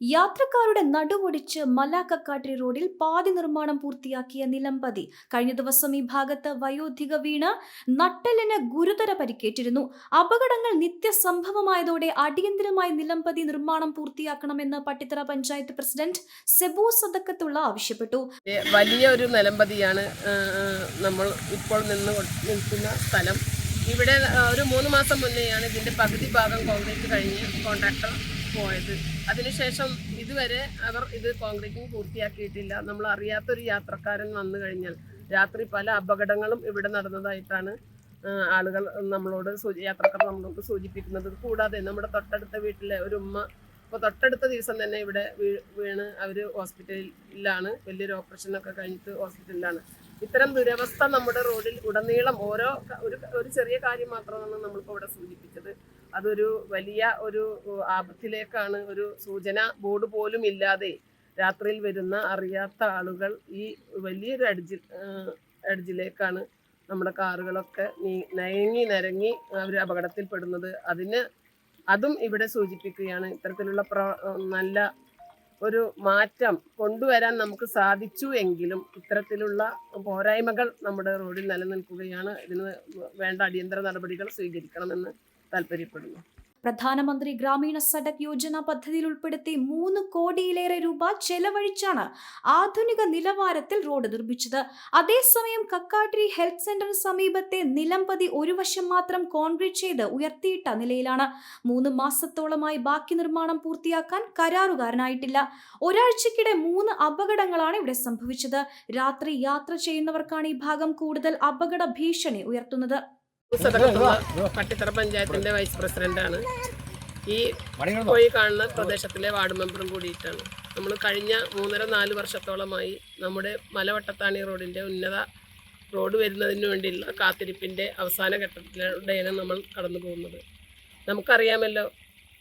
യാത്രക്കാരുടെ നടുവൊടിച്ച് മലാക്കക്കാട്ടിരി റോഡിൽ പാതി നിർമ്മാണം പൂർത്തിയാക്കിയ നിലമ്പതി കഴിഞ്ഞ ദിവസം ഈ ഭാഗത്ത് വയോധിക വീണ് നട്ടലിന് ഗുരുതര പരിക്കേറ്റിരുന്നു. അപകടങ്ങൾ നിത്യസംഭവമായതോടെ അടിയന്തരമായി നിലമ്പതി നിർമ്മാണം പൂർത്തിയാക്കണമെന്ന് പട്ടിത്തറ പഞ്ചായത്ത് പ്രസിഡന്റ് സെബു സദക്കത്തുള്ള ആവശ്യപ്പെട്ടു. വലിയ ഒരു നിലമ്പതിയാണ് നമ്മൾ ഇപ്പോൾ നിന്ന് നിൽക്കുന്ന സ്ഥലം. ഇവിടെ ഒരു മൂന്ന് മാസം മുന്നെയാണ് ഇതിന്റെ പകുതി ഭാഗം കോൺക്രീറ്റ് കഴിഞ്ഞ് കോൺട്രാക്ടർ പോയത്. അതിനുശേഷം ഇതുവരെ അവർ ഇത് കോൺക്രീറ്റിംഗ് പൂർത്തിയാക്കിയിട്ടില്ല. നമ്മൾ അറിയാത്തൊരു യാത്രക്കാരൻ വന്നു കഴിഞ്ഞാൽ രാത്രി പല അപകടങ്ങളും ഇവിടെ നടന്നതായിട്ടാണ് ആളുകൾ നമ്മളോട് യാത്രക്കാർ നമ്മളോട് സൂചിപ്പിക്കുന്നത്. കൂടാതെ നമ്മുടെ തൊട്ടടുത്ത വീട്ടിലെ ഒരു ഉമ്മ ഇപ്പോൾ തൊട്ടടുത്ത ദിവസം തന്നെ ഇവിടെ വീണ് അവർ ഹോസ്പിറ്റലിലാണ്. വലിയൊരു ഓപ്പറേഷനൊക്കെ കഴിഞ്ഞിട്ട് ഹോസ്പിറ്റലിലാണ്. ഇത്തരം ദുരവസ്ഥ നമ്മുടെ റോഡിൽ ഉടനീളം ഓരോ ഒരു ഒരു ചെറിയ കാര്യം മാത്രമാണ് നമ്മളിപ്പോൾ ഇവിടെ സൂചിപ്പിച്ചത്. അതൊരു വലിയ ഒരു ആപത്തിലേക്കാണ് ഒരു സൂചന. ബോർഡ് പോലും ഇല്ലാതെ രാത്രിയിൽ വരുന്ന അറിയാത്ത ആളുകൾ ഈ വലിയൊരു അടിജിൽ അടിജിലേക്കാണ് നമ്മുടെ കാറുകളൊക്കെ നയങ്ങി നരങ്ങി അവർ അപകടത്തിൽപ്പെടുന്നത്. അതിന് അതും ഇവിടെ സൂചിപ്പിക്കുകയാണ്. ഇത്തരത്തിലുള്ള പ്ര നല്ല ഒരു മാറ്റം കൊണ്ടുവരാൻ നമുക്ക് സാധിച്ചു എങ്കിലും ഇത്തരത്തിലുള്ള പോരായ്മകൾ നമ്മുടെ റോഡിൽ നിലനിൽക്കുകയാണ്. ഇതിന് വേണ്ട അടിയന്തര നടപടികൾ സ്വീകരിക്കണമെന്ന് താല്പര്യപ്പെടുന്നു പ്രധാനമന്ത്രി ഗ്രാമീണ സഡക് യോജന പദ്ധതിയിൽ ഉൾപ്പെടുത്തി മൂന്ന് കോടിയിലേറെ രൂപ ചെലവഴിച്ചാണ് ആധുനിക നിലവാരത്തിൽ റോഡ് നിർമ്മിച്ചത്. അതേസമയം കക്കാട്ടിരി ഹെൽത്ത് സെന്ററിന് സമീപത്തെ നിലംപതി ഒരു വശം മാത്രം കോൺക്രീറ്റ് ചെയ്ത് ഉയർത്തിയിട്ട നിലയിലാണ്. മൂന്ന് മാസത്തോളമായി ബാക്കി നിർമ്മാണം പൂർത്തിയാക്കാൻ കരാറുകാരനായിട്ടില്ല. ഒരാഴ്ചക്കിടെ മൂന്ന് അപകടങ്ങളാണ് ഇവിടെ സംഭവിച്ചത്. രാത്രി യാത്ര ചെയ്യുന്നവർക്കാണ് ഈ ഭാഗം കൂടുതൽ അപകട ഭീഷണി ഉയർത്തുന്നത്. സദകത്തുള്ള പട്ടിത്തറ പഞ്ചായത്തിന്റെ വൈസ് പ്രസിഡന്റാണ് ഈ പോയി കാണുന്ന പ്രദേശത്തിലെ വാർഡ് മെമ്പറും കൂടിയിട്ടാണ്. നമ്മൾ കഴിഞ്ഞ മൂന്നര നാല് വർഷത്തോളമായി നമ്മുടെ മലവട്ടത്താണി റോഡിന്റെ ഉന്നത റോഡ് വരുന്നതിന് വേണ്ടിയുള്ള കാത്തിരിപ്പിന്റെ അവസാന ഘട്ടത്തിലൂടെയാണ് നമ്മൾ കടന്നു പോകുന്നത്. നമുക്കറിയാമല്ലോ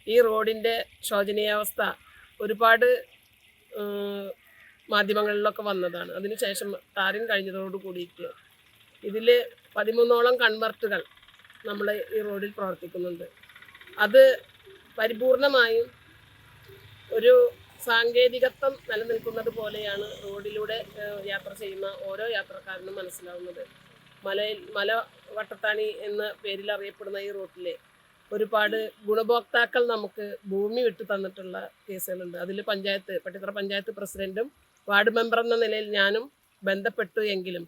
ഈ റോഡിന്റെ ശോചനീയാവസ്ഥ ഒരുപാട് മാധ്യമങ്ങളിലൊക്കെ വന്നതാണ്. അതിനുശേഷം താരം കഴിഞ്ഞതോട് കൂടിയിട്ട് ഇതിൽ പതിമൂന്നോളം കൺവെർട്ടുകൾ നമ്മൾ ഈ റോഡിൽ പ്രവർത്തിക്കുന്നുണ്ട്. അത് പരിപൂർണമായും ഒരു സാങ്കേതികത്വം നിലനിൽക്കുന്നത് പോലെയാണ് റോഡിലൂടെ യാത്ര ചെയ്യുന്ന ഓരോ യാത്രക്കാരനും മനസ്സിലാവുന്നത്. മലയിൽ മല വട്ടത്താണി എന്ന പേരിൽ അറിയപ്പെടുന്ന ഈ റൂട്ടിലെ ഒരുപാട് ഗുണഭോക്താക്കൾ നമുക്ക് ഭൂമി വിട്ടു തന്നിട്ടുള്ള കേസുകളുണ്ട്. അതിൽ പഞ്ചായത്ത് പട്ടിത്തറ പഞ്ചായത്ത് പ്രസിഡന്റും വാർഡ് മെമ്പർ എന്ന നിലയിൽ ഞാനും ബന്ധപ്പെട്ടു എങ്കിലും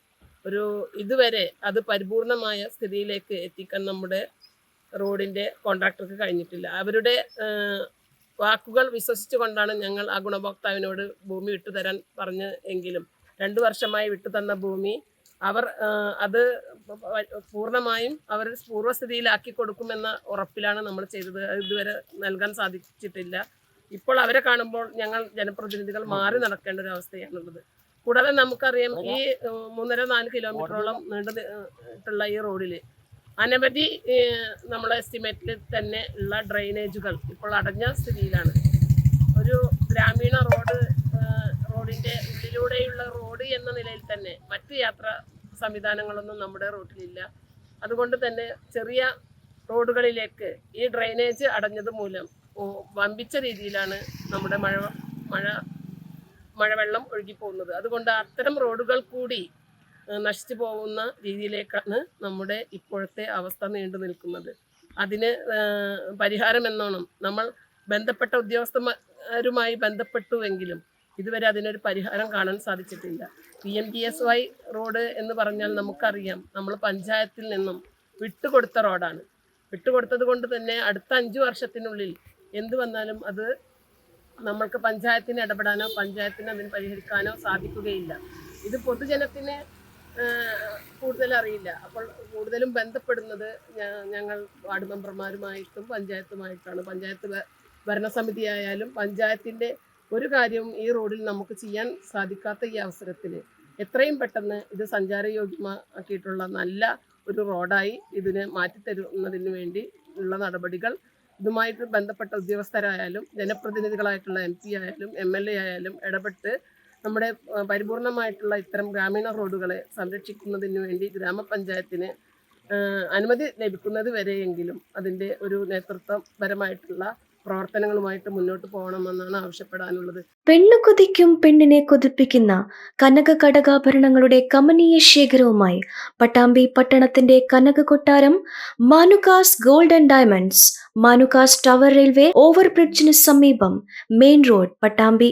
ഒരു ഇതുവരെ അത് പരിപൂർണമായ സ്ഥിതിയിലേക്ക് എത്തിക്കാൻ നമ്മുടെ റോഡിന്റെ കോൺട്രാക്ടർക്ക് കഴിഞ്ഞിട്ടില്ല. അവരുടെ വാക്കുകൾ വിശ്വസിച്ചു കൊണ്ടാണ് ഞങ്ങൾ ആ ഗുണഭോക്താവിനോട് ഭൂമി വിട്ടുതരാൻ പറഞ്ഞ് എങ്കിലും രണ്ടു വർഷമായി വിട്ടുതന്ന ഭൂമി അവർ അത് പൂർണമായും അവർ പൂർവസ്ഥിതിയിലാക്കി കൊടുക്കുമെന്ന ഉറപ്പിലാണ് നമ്മൾ ചെയ്തത്. ഇതുവരെ നൽകാൻ സാധിച്ചിട്ടില്ല. ഇപ്പോൾ അവരെ കാണുമ്പോൾ ഞങ്ങൾ ജനപ്രതിനിധികൾ മാറി നടക്കേണ്ട ഒരു അവസ്ഥയാണുള്ളത്. കൂടാതെ നമുക്കറിയാം ഈ മൂന്നര നാല് കിലോമീറ്ററോളം നീണ്ടു നി- ഈ റോഡിൽ അനവധി നമ്മുടെ നമ്മളെ എസ്റ്റിമേറ്റിൽ തന്നെ ഉള്ള ഡ്രെയിനേജുകൾ ഇപ്പോൾ അടഞ്ഞ സ്ഥിതിയിലാണ്. ഒരു ഗ്രാമീണ റോഡ് റോഡിന്റെ ഉള്ളിലൂടെയുള്ള റോഡ് എന്ന നിലയിൽ തന്നെ മറ്റ് യാത്ര സംവിധാനങ്ങളൊന്നും നമ്മുടെ റോട്ടിലില്ല. അതുകൊണ്ട് തന്നെ ചെറിയ റോഡുകളിലേക്ക് ഈ ഡ്രെയിനേജ് അടഞ്ഞത് മൂലം വമ്പിച്ച രീതിയിലാണ് നമ്മുടെ മഴ മഴ മഴവെള്ളം ഒഴുകിപ്പോകുന്നത്. അതുകൊണ്ട് അത്തരം റോഡുകൾ കൂടി നശിച്ചു പോകുന്ന രീതിയിലേക്കാണ് നമ്മുടെ ഇപ്പോഴത്തെ അവസ്ഥ നീണ്ടു നിൽക്കുന്നത്. അതിന് പരിഹാരം എന്നോണം നമ്മൾ ബന്ധപ്പെട്ട ഉദ്യോഗസ്ഥന്മാരുമായി ബന്ധപ്പെട്ടുവെങ്കിലും ഇതുവരെ അതിനൊരു പരിഹാരം കാണാൻ സാധിച്ചിട്ടില്ല. P M G S Y road എന്ന് പറഞ്ഞാൽ നമുക്കറിയാം നമ്മൾ പഞ്ചായത്തിൽ നിന്നും വിട്ടുകൊടുത്ത റോഡാണ്. വിട്ടുകൊടുത്തത് കൊണ്ട് തന്നെ അടുത്ത അഞ്ച് വർഷത്തിനുള്ളിൽ എന്തു വന്നാലും അത് നമ്മൾക്ക് പഞ്ചായത്തിന് ഇടപെടാനോ പഞ്ചായത്തിന് അതിന് പരിഹരിക്കാനോ സാധിക്കുകയില്ല. ഇത് പൊതുജനത്തിന് കൂടുതൽ അറിയില്ല. അപ്പോൾ കൂടുതലും ബന്ധപ്പെടുന്നത് ഞങ്ങൾ വാർഡ് മെമ്പർമാരുമായിട്ടും പഞ്ചായത്തുമായിട്ടാണ്. പഞ്ചായത്ത് ഭരണസമിതി ആയാലും പഞ്ചായത്തിന്റെ ഒരു കാര്യവും ഈ റോഡിൽ നമുക്ക് ചെയ്യാൻ സാധിക്കാത്ത ഈ അവസരത്തിൽ എത്രയും പെട്ടെന്ന് ഇത് സഞ്ചാരയോഗ്യമാക്കിയിട്ടുള്ള നല്ല ഒരു റോഡായി ഇതിനെ മാറ്റിത്തരുന്നതിന് വേണ്ടി ഉള്ള നടപടികൾ ഇതുമായിട്ട് ബന്ധപ്പെട്ട ഉദ്യോഗസ്ഥരായാലും ജനപ്രതിനിധികളായിട്ടുള്ള എം പി ആയാലും എം എൽ എ ആയാലും ഇടപെട്ട് നമ്മുടെ പരിപൂർണമായിട്ടുള്ള ഇത്തരം ഗ്രാമീണ റോഡുകളെ സംരക്ഷിക്കുന്നതിന് വേണ്ടി ഗ്രാമപഞ്ചായത്തിന് അനുമതി ലഭിക്കുന്നത് വരെയെങ്കിലും അതിന്റെ ഒരു നേതൃത്വപരമായിട്ടുള്ള പ്രവർത്തനങ്ങളുമായിട്ട് മുന്നോട്ട് പോകണമെന്നാണ് ആവശ്യപ്പെടാനുള്ളത്. പെണ്ണു കൊതിക്കും പെണ്ണിനെ കൊതിപ്പിക്കുന്ന കനക കടകാഭരണങ്ങളുടെ കമനീയ ശേഖരവുമായി പട്ടാമ്പി പട്ടണത്തിന്റെ കനക കൊട്ടാരം Manukas gold and diamonds Manukas tower railway ഓവർബ്രിഡ്ജിന് സമീപം മെയിൻ റോഡ് പട്ടാമ്പി